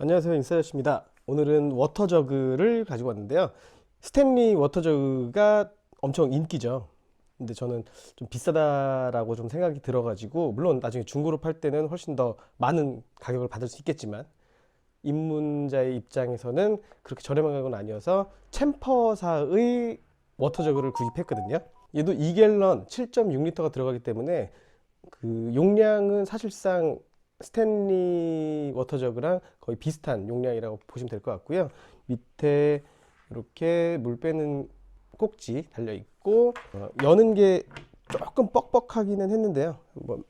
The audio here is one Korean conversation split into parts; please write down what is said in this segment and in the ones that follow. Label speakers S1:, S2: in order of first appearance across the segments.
S1: 안녕하세요 인사이트입니다. 오늘은 워터저그를 가지고 왔는데요. 스탠리 워터저그가 엄청 인기죠. 근데 저는 좀 비싸다라고 좀 생각이 들어가지고 물론 나중에 중고로 팔 때는 훨씬 더 많은 가격을 받을 수 있겠지만 입문자의 입장에서는 그렇게 저렴한 가격은 아니어서 챔퍼사의 워터저그를 구입했거든요. 얘도 2갤런 7.6리터가 들어가기 때문에 그 용량은 사실상 스탠리 워터저그랑 거의 비슷한 용량이라고 보시면 될 것 같고요. 밑에 이렇게 물 빼는 꼭지 달려 있고 어, 여는 게 조금 뻑뻑하기는 했는데요. 한번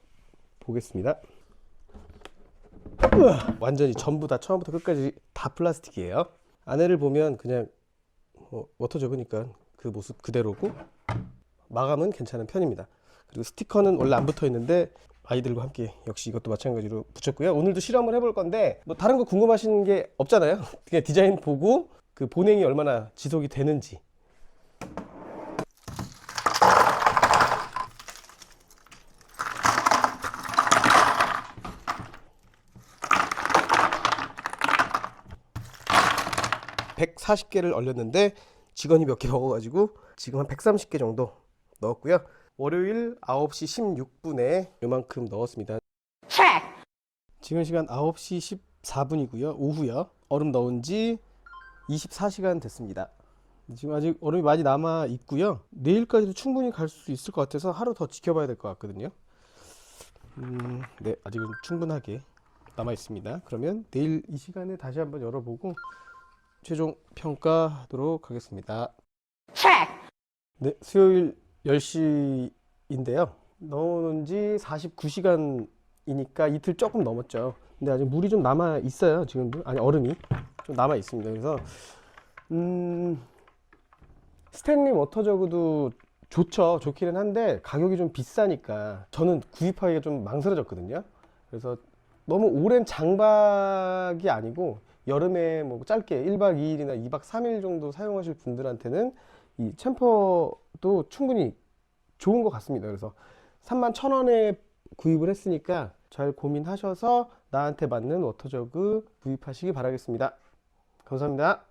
S1: 보겠습니다. 우와, 완전히 전부 다 처음부터 끝까지 다 플라스틱이에요. 안에를 보면 그냥 어, 워터저그니까 그 모습 그대로고 마감은 괜찮은 편입니다. 그리고 스티커는 원래 안 붙어 있는데 아이들과 함께 역시 이것도 마찬가지로 붙였고요. 오늘도 실험을 해볼 건데 뭐 다른 거 궁금하신 게 없잖아요. 그냥 디자인 보고 그 본행이 얼마나 지속이 되는지. (140개를) 얼렸는데 직원이 몇 개 먹어가지고 지금 한 (130개) 정도 넣었고요 월요일 9시 16분에 요만큼 넣었습니다. 지금 시간 9시 14분이고요. 오후요. 얼음 넣은 지 24시간 됐습니다. 지금 아직 얼음이 많이 남아 있고요. 내일까지도 충분히 갈 수 있을 것 같아서 하루 더 지켜봐야 될 것 같거든요. 음, 네, 아직은 충분하게 남아 있습니다. 그러면 내일 이 시간에 다시 한번 열어보고 최종 평가하도록 하겠습니다. 네, 수요일 10시인데요. 넣어놓은 지 49시간이니까 이틀 조금 넘었죠. 근데 아직 물이 좀 남아 있어요. 지금도 아니 얼음이 좀 남아 있습니다. 그래서 음 스탠리 워터 저그도 좋죠. 좋기는 한데 가격이 좀 비싸니까 저는 구입하기가 좀 망설여졌거든요. 그래서 너무 오랜 장박이 아니고 여름에 뭐 짧게 1박 2일이나 2박 3일 정도 사용하실 분들한테는 이 챔퍼도 충분히 좋은 것 같습니다. 그래서 3만 1,000원에 구입을 했으니까 잘 고민하셔서 나한테 맞는 워터저그 구입하시기 바라겠습니다. 감사합니다.